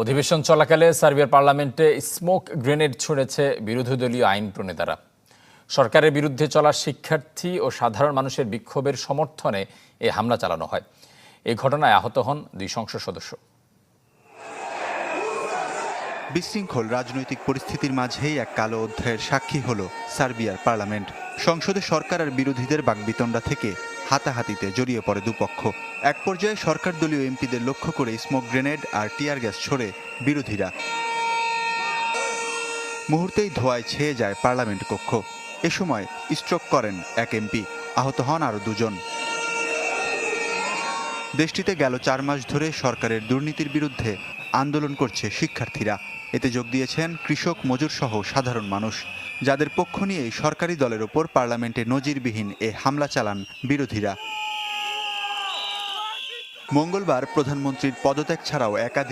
অধিবেশন চলাকালে সার্বিয়ার পার্লামেন্টে স্মোক গ্রেনেড ছুঁড়েছে বিরোধী দলীয় আইন প্রণেতারা। সরকারের বিরুদ্ধে চলা শিক্ষার্থী ও সাধারণ মানুষের বিক্ষোভের সমর্থনে এ হামলা চালানো হয়। এই ঘটনায় আহত হন দুই সংসদ সদস্য। বিশৃঙ্খল রাজনৈতিক পরিস্থিতির মাঝেই এক কালো অধ্যায়ের সাক্ষী হল সার্বিয়ার পার্লামেন্ট। সংসদে সরকার আর বিরোধীদের বাগবিতণ্ডা থেকে হাতাহাতিতে জড়িয়ে পড়ে দুপক্ষ। এক পর্যায়ে সরকার দলীয় এমপিদের লক্ষ্য করে স্মোক গ্রেনেড আর টিয়ার গ্যাস ছড়ে বিরোধীরা। মুহূর্তেই ধোঁয়ায় ছেয়ে যায় পার্লামেন্ট কক্ষ। এ সময় স্ট্রোক করেন এক এমপি। আহত হন আরও দুজন। দেশটিতে গেল চার মাস ধরে সরকারের দুর্নীতির বিরুদ্ধে আন্দোলন করছে শিক্ষার্থীরা। এতে যোগ দিয়েছেন কৃষক মজুর সহ সাধারণ মানুষ। যাদের পক্ষ নিয়ে সরকারি দলের ওপর পার্লামেন্টে নজিরবিহীন এ হামলা চালান বিরোধীরা। মঙ্গলবার প্রধানমন্ত্রীর পদত্যাগ ছাড়াও একাধিক